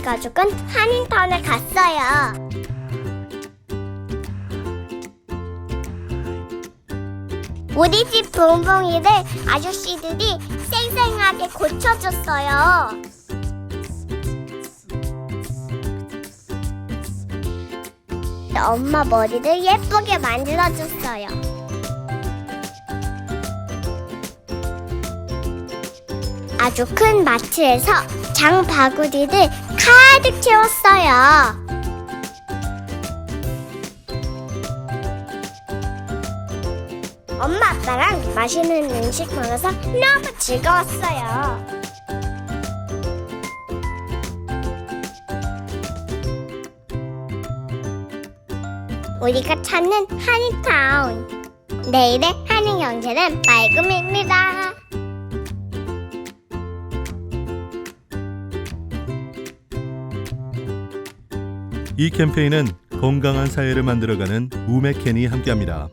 가족은 한인타운에 갔어요. 우리 집 붕붕이를 아저씨들이 생생하게 고쳐줬어요. 엄마 머리를 예쁘게 만들어줬어요. 아주 큰 마트에서 장 바구니를 가득 채웠어요. 엄마 아빠랑 맛있는 음식 먹어서 너무 즐거웠어요. 우리가 찾는 한인타운. 내일의 한인 경제는 맑음입니다. 이 캠페인은 건강한 사회를 만들어가는 우메켄이 함께합니다.